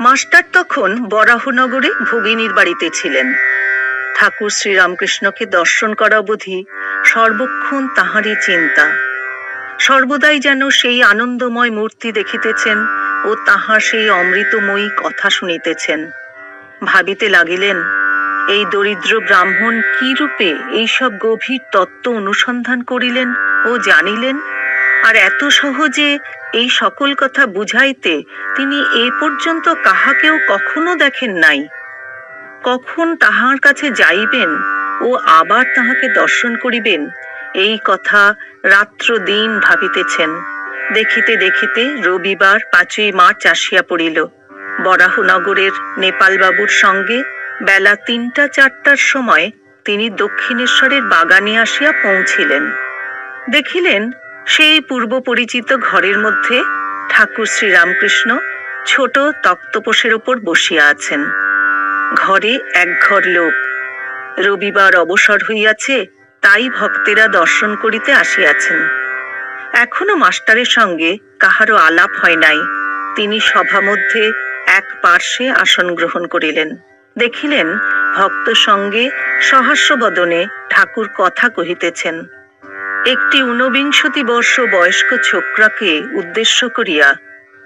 Master তখন বরাহনগরে ভগিনীর বাড়িতে ছিলেন। ঠাকুর শ্রীরামকৃষ্ণকে দর্শন করা অবধি সর্বক্ষণ তাহারই চিন্তা। সর্বদাই যেন সেই আনন্দময় মূর্তি দেখিতেছেন ও তাহার সেই অমৃতময়ী কথা শুনিতেছেন। ভাবিতে লাগিলেন, এই দরিদ্র ব্রাহ্মণ কি রূপে এইসব গভীর তত্ত্ব অনুসন্ধান করিলেন ও জানিলেন? আর এত সহজে এই সকল কথা বুঝাইতে তিনি এ পর্যন্ত কাহাকেও কখনো দেখেন নাই। কখন তাহার কাছে যাইবেন ও আবার তাহাকে দর্শন করিবেন, এই কথা রাত্র দিন ভাবিতেছেন। দেখিতে দেখিতে রবিবার পাঁচই মার্চ আসিয়া পড়িল। বরাহনগরের নেপালবাবুর সঙ্গে বেলা তিনটা চারটার সময় তিনি দক্ষিণেশ্বরের বাগানে আসিয়া পৌঁছিলেন। দেখিলেন সেই পূর্ব পরিচিত ঘরের মধ্যে ঠাকুর শ্রীরামকৃষ্ণ ছোট তক্তপোষের ওপর বসিয়া আছেন। ঘরে এক ঘর লোক। রবিবার অবসর হইয়াছে, তাই ভক্তেরা দর্শন করিতে আসিয়াছেন। এখনও মাস্টারের সঙ্গে কাহারও আলাপ হয় নাই। তিনি সভা মধ্যে এক পার্শ্বে আসন গ্রহণ করিলেন। দেখিলেন, ভক্ত সঙ্গে সহাস্য বদনে ঠাকুর কথা কহিতেছেন। একটি ঊনবিংশতি বর্ষ বয়স্ক ছোকরাকে উদ্দেশ্য করিয়া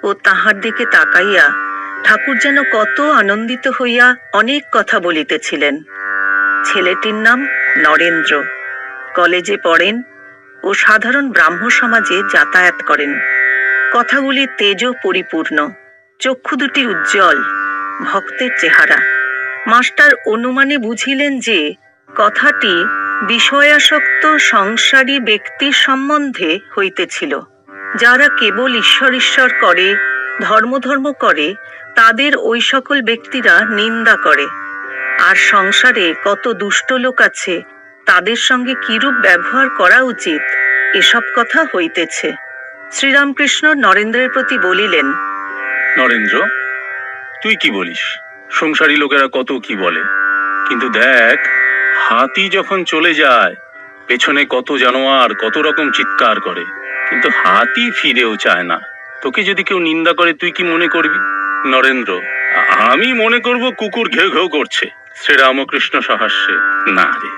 ও তাহার দিকে তাকাইয়া ঠাকুর যেন কত আনন্দিত হইয়া অনেক কথা বলিতেছিলেন। ছেলেটির নাম নরেন্দ্র। কলেজে পড়েন ও সাধারণ ব্রাহ্ম সমাজে যাতায়াত করেন। কথাগুলি তেজ পরিপূর্ণ, চক্ষু দুটি উজ্জ্বল, ভক্তের চেহারা। মাস্টার অনুমানে বুঝিলেন যে কথাটি বিষয়াসক্ত সংসারী ব্যক্তির সম্বন্ধে হইতেছিল, যারা কেবল ঈশ্বর ঈশ্বর করে ধর্ম ধর্ম করে, তাদের ওই সকল ব্যক্তিরা নিন্দা করে। আর সংসারে কত দুষ্ট লোক আছে, তাদের সঙ্গে কিরূপ ব্যবহার করা উচিত, এসব কথা হইতেছে। শ্রীরামকৃষ্ণ নরেন্দ্রের প্রতি বলিলেন, নরেন্দ্র, তুই কি বলিস? সংসারী লোকেরা কত কি বলে, কিন্তু দেখ হাতি যখন চলে যায়, পেছনে কত জানোয়ার, কত রকম চিৎকার করে। কিন্তু হাতি ফিরেও চায় না। তোকে যদি কেউ নিন্দা করে, তুই কি মনে করবি? নরেন্দ্র, আমি মনে করব কুকুর ঘেউ ঘেউ করছে। শ্রীরামকৃষ্ণ সহাস্যে, না রে,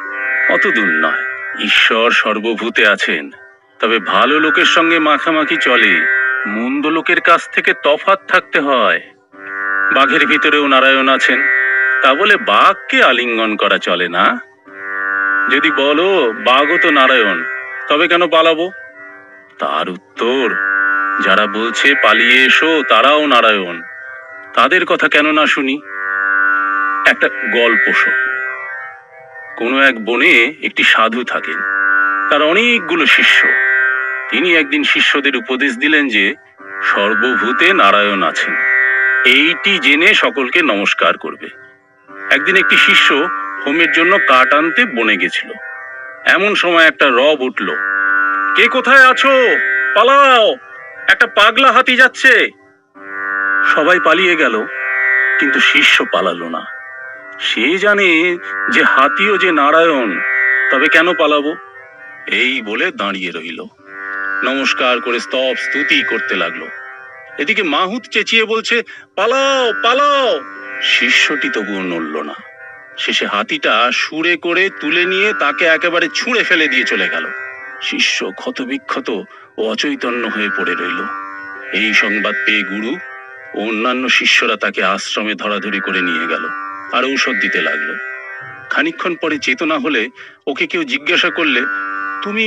অত দূর নয়। ঈশ্বর সর্বভূতে আছেন। তবে ভালো লোকের সঙ্গে মাখামাখি চলে। মন্দ লোকের কাছ থেকে তফাৎ থাকতে হয়। বাঘের ভিতরেও নারায়ণ আছেন। তা বলে বাঘকে আলিঙ্গন করা চলে না? যদি বলো বাঘও তো নারায়ণ, তবে কেন পালাবো? তার উত্তর, যারা বলছে পালিয়ে এসো, তারাও নারায়ণ। তাদের কথা কেন না শুনি? একটা গল্প শোন। কোনো এক বনে একটি সাধু থাকেন। তার অনেকগুলো শিষ্য। তিনি একদিন শিষ্যদের উপদেশ দিলেন যে, সর্বভূতে নারায়ণ আছেন। এইটি জেনে সকলকে নমস্কার করবে। একদিন একটি শিষ্য হোমের জন্য কাঠ আনতে বনে গেছিল। এমন সময় একটা রব উঠল। কে কোথায় আছো? পালাও! একটা পাগলা হাতি যাচ্ছে! সবাই পালিয়ে গেল, কিন্তু শিষ্য পালালো না। সে জানে যে হাতিও যে নারায়ণ, তবে কেন পালাবো? এই বলে দাঁড়িয়ে রইল। নমস্কার করে স্তব স্তুতি করতে লাগল। এদিকে মাহুত চেঁচিয়ে বলছে, পালাও পালাও! শিষ্যটি তবুও নড়ল না। শেষে হাতিটা সুরে করে তুলে নিয়ে তাকে একেবারে ছুঁড়ে ফেলে দিয়ে চলে গেল। শিষ্য ক্ষতবিক্ষত ও অচৈতন্য হয়ে পড়ে রইল। এই সংবাদ পেয়ে গুরু ও অন্যান্য শিষ্যরা তাকে আশ্রমে ধরাধরি করে নিয়ে গেল আর ঔষধ দিতে লাগল। খানিকক্ষণ পরে চেতনা হলে ওকে কেউ জিজ্ঞাসা করলে, তুমি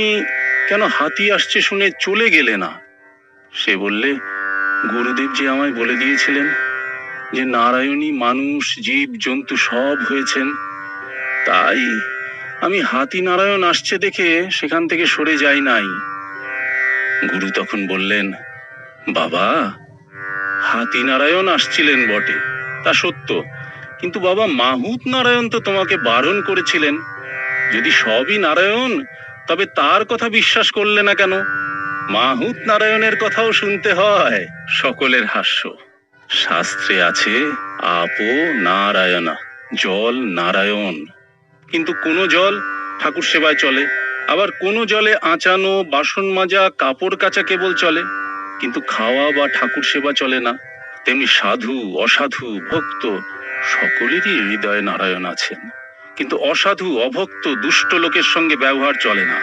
কেন হাতি আসছে শুনে চলে গেলে না? সে বললে, গুরুদেব যে আমায় বলে দিয়েছিলেন যে নারায়ণী মানুষ, জীব, জন্তু সব হয়েছেন, তাই আমি হাতি নারায়ণ আসছে দেখে সেখান থেকে সরে যাই নাই। গুরু তখন বললেন, বাবা, হাতি নারায়ণ আসছিলেন বটে, তা সত্য। কিন্তু বাবা, মাহুত নারায়ণ তো তোমাকে বারণ করেছিলেন। যদি সবই নারায়ণ, তবে তার কথা বিশ্বাস করলে না কেন? মাহুত নারায়ণের কথাও শুনতে হয়, সকলের হাস্য। শাস্ত্রে আছে, আপো নারায়ণা, জল নারায়ণ। কিন্তু কোন জল ঠাকুর সেবায় চলে, আবার কোন জলে আঁচানো, বাসন মাজা, কাপড় কাচা কেবল চলে। কিন্তু খাওয়া বা ঠাকুর সেবা চলে না। তেমনি সাধু, অসাধু, ভক্ত, সকলেরই হৃদয়ে নারায়ণ আছেন। কিন্তু অসাধু, অভক্ত, দুষ্ট লোকের সঙ্গে ব্যবহার চলে না।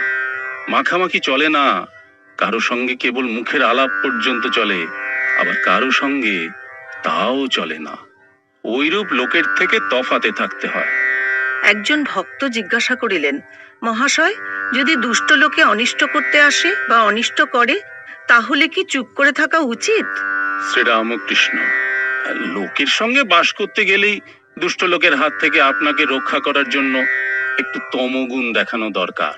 মাখামাখি চলে না। কারও সঙ্গে কেবল মুখের আলাপ পর্যন্ত চলে। আবার কারও সঙ্গে তাও চলে না। ওইরূপ লোকের থেকে তফাতে থাকতে হয়। একজন ভক্ত জিজ্ঞাসা করিলেন মহাশয় যদি দুষ্ট লোকে অনিষ্ট করতে আসে বা অনিষ্ট করে তাহলে কি চুপ করে থাকা উচিত? শ্রীরামকৃষ্ণ লোকের সঙ্গে বাস করতে গেলেই দুষ্ট লোকের হাত থেকে আপনাকে রক্ষা করার জন্য একটু তমগুণ দেখানো দরকার।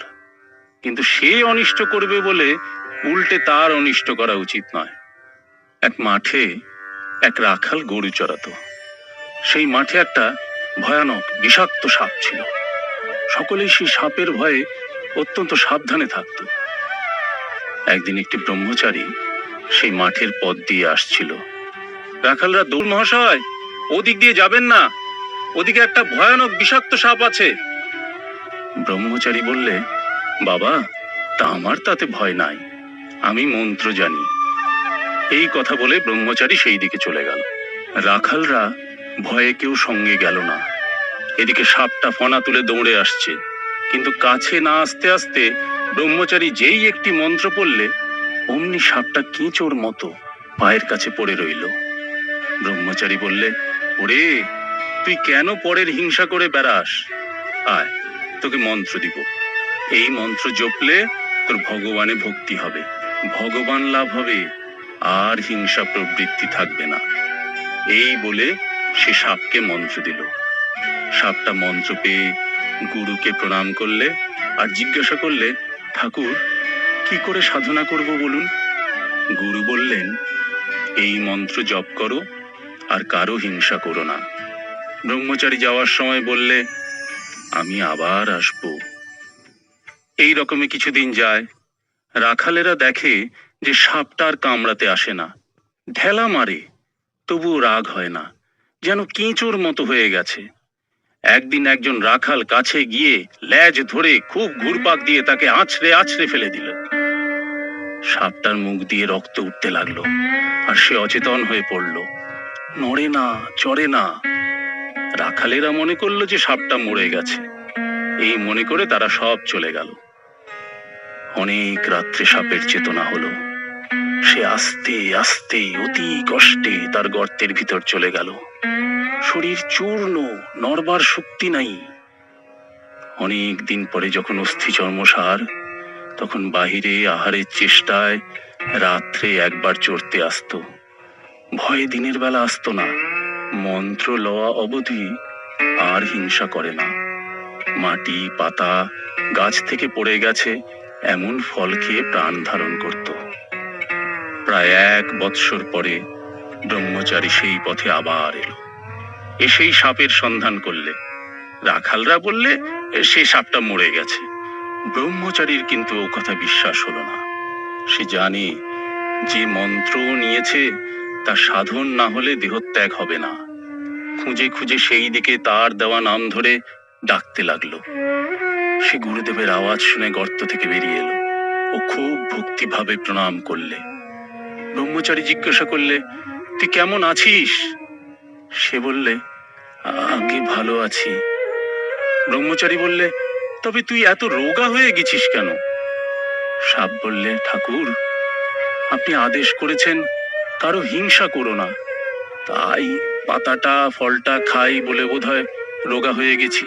কিন্তু সে অনিষ্ট করবে বলে উল্টে তার অনিষ্ট করা উচিত নয়। এক মাঠে এক রাখাল গরু চড়াতো। সেই মাঠে একটা ভয়ানক বিষাক্ত সাপ ছিল। সকলেই সেই সাপের ভয়ে অত্যন্ত সাবধানে থাকতো। একদিন একটি ব্রহ্মচারী সেই মাঠের পথ দিয়ে আসছিল। রাখালরা দৌড় মহাশয়, ওদিক দিয়ে যাবেন না। ওদিকে একটা ভয়ানক বিষাক্ত সাপ আছে। ব্রহ্মচারী বললে, বাবা, তা আমার তাতে ভয় নাই। আমি মন্ত্র জানি। এই কথা বলে ব্রহ্মচারী সেই দিকে চলে গেল। রাখালরা ভয়ে কেউ সঙ্গে গেল না। এদিকে সাপটা ফনা তুলে দৌড়ে আসছে। কিন্তু কাছে না আসতে আসতে ব্রহ্মচারী যেই একটি মন্ত্র পড়লে, অমনি সাপটা কেঁচোর মতো পায়ের কাছে পড়ে রইল। ব্রহ্মচারী বললে, ওরে, তুই কেন পরের হিংসা করে বেড়াস? আয়, তোকে মন্ত্র দিব। এই মন্ত্র জপলে তোর ভগবানে ভক্তি হবে। ভগবান লাভ হবে। আর হিংসা প্রবৃত্তি থাকবে না। এই বলে সে সাপকে মন্ত্র দিল। সাপটা মন্ত্র পেয়ে গুরুকে প্রণাম করলে আর জিজ্ঞাসা করলে, ঠাকুর, কি করে সাধনা করব বলুন? গুরু বললেন, এই মন্ত্র জপ করো আর কারও হিংসা করো না। ব্রহ্মচারী যাওয়ার সময় বললে, আমি আবার আসব। এই রকমই কিছুদিন যায়। রাখালেরা দেখে যে সাপটা আর কামড়াতে আসে না। ঢেলা মারে তবুও রাগ হয় না, যেন কেঁচোর মতো হয়ে গেছে। একদিন একজন রাখাল কাছে গিয়ে ল্যাজ ধরে খুব ঘুরপাক দিয়ে তাকে আছড়ে আছড়ে ফেলে দিল। সাপটার মুখ দিয়ে রক্ত উঠতে লাগল, আর সে অচেতন হয়ে পড়ল। নড়ে না, চড়ে না। রাখালেরা মনে করল যে সাপটা মরে গেছে। এই মনে করে তারা সব চলে গেল। অনেক রাত্রে সাপের চেতনা হলো। সে আস্তে আস্তে, অতি কষ্টে তার গর্তের ভিতর চলে গেল। শরীর চূর্ণ, নড়বার শক্তি নাই। অনেক দিন পরে যখন অস্থি চর্মসার, তখন বাহিরে আহারের চেষ্টায় রাত্রে একবার চড়তে আসতো। ভয়ে দিনের বেলা আসতো না। মন্ত্র লওয়া অবধি আর হিংসা করে না। মাটি, পাতা, গাছ থেকে পড়ে গেছে, এমন ফল খেয়ে প্রাণ ধারণ করত। প্রায় এক বৎসর পরে ব্রহ্মচারী সেই পথে আবার এলো। এসেই সাপের সন্ধান করলে। রাখালরা বললে "এ, সে সাপটা মরে গেছে। ব্রহ্মচারীর কিন্তু ও কথা বিশ্বাস হলো না। সে জানে যে মন্ত্র নিয়েছে তা সাধন না হলে দেহত্যাগ হবে না। খুঁজে খুঁজে সেই দিকে তার দেওয়া নাম ধরে ডাকতে লাগল। সে গুরুদেবের আওয়াজ শুনে গর্ত থেকে বেরিয়ে এলো। ও খুব ভক্তিভাবে প্রণাম করলে। ব্রহ্মচারী জিজ্ঞাসা করলে, তুই কেমন আছিস? সে বললে আগে ভালো আছি। ব্রহ্মচারী বললে, তবে তুই এত রোগা হয়ে গেছিস কেন? সাপ বললে, ঠাকুর, আপনি আদেশ করেছেন, কারও হিংসা করো না। তাই পাতাটা, ফলটা খাই বলে বোধহয় রোগা হয়ে গেছি।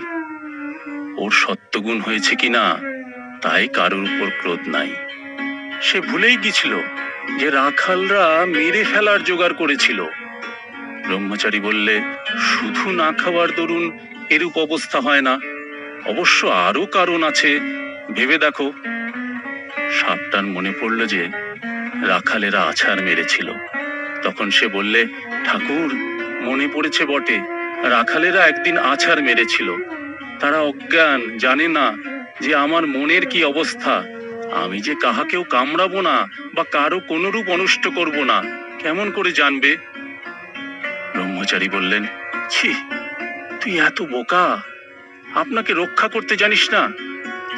ওর সত্যগুণ হয়েছে কিনা, তাই কারোর উপর ক্রোধ নাই। সে ভুলেই গেছিল। যে রাখালরা মেরে ফেলার জোগাড় করেছিল। ব্রহ্মচারী বললে, শুধু না খাওয়ার দরুন এরূপ অবস্থা হয় না। অবশ্য আরও কারণ আছে। ভেবে দেখো। সাপটার মনে পড়ল যে রাখালেরা আছাড় মেরেছিল। তখন সে বললে, ঠাকুর, মনে পড়েছে বটে, রাখালেরা একদিন আছাড় মেরেছিল। তারা অজ্ঞান, জানে না যে আমার মনের কি অবস্থা। আমি যে কাহাকেও কামড়াবো না বা কারও কোনরূপ অনিষ্ট করব না, কেমন করে জানবে? ব্রহ্মচারী বললেন, ছি, তুই এত বোকা, আপনাকে রক্ষা করতে জানিস না,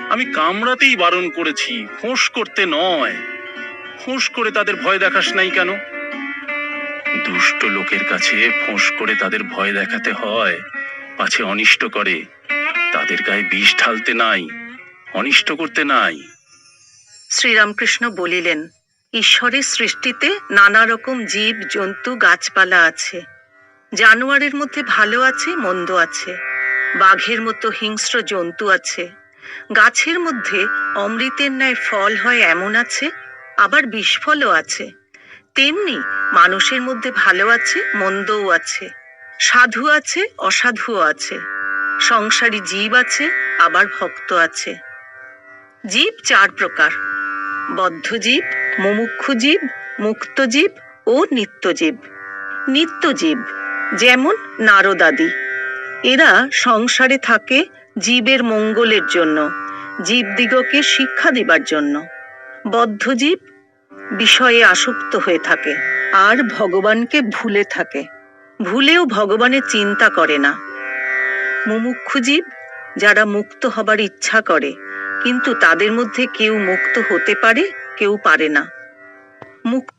আমি কামড়াতেই বারণ করেছি ফোঁস করতে নয়। ফোঁস করে তাদের ভয় দেখাস নাই কেন? দুষ্ট লোকের কাছে ফোঁস করে তাদের ভয় দেখাতে হয়, পাছে অনিষ্ট করে, তাদের গায়ে বিষ ঢালতে নাই, অনিষ্ট করতে নাই। শ্রীরামকৃষ্ণ বলিলেন, ঈশ্বরের সৃষ্টিতে নানা রকম জীব, জন্তু, গাছপালা আছে। জানোয়ারের মধ্যে ভালো আছে, মন্দ আছে। বাঘের মতো হিংস্র জন্তু আছে। গাছের মধ্যে অমৃতের ন্যায় ফল হয় এমন আছে, আবার বিষফলও আছে। তেমনি মানুষের মধ্যে ভালো আছে, মন্দও আছে। সাধু আছে, অসাধুও আছে। সংসারী জীব আছে, আবার ভক্ত আছে। জীব চার প্রকার। বদ্ধজীব, মুমুক্ষুজীব, মুক্তজীব ও নিত্যজীব। নিত্যজীব যেমন নারদাদি। এরা সংসারে থাকে জীবের মঙ্গলের জন্য জীবদিগকে শিক্ষা দিবার জন্য। বদ্ধজীব বিষয়ে আসক্ত হয়ে থাকে, আর ভগবানকে ভুলে থাকে। ভুলেও ভগবানের চিন্তা করে না। মুমুক্ষু জীব যারা মুক্ত হবার ইচ্ছা করে কিন্তু তাদের মধ্যে কেউ মুক্ত হতে পারে কেউ পারে না। মুক্ত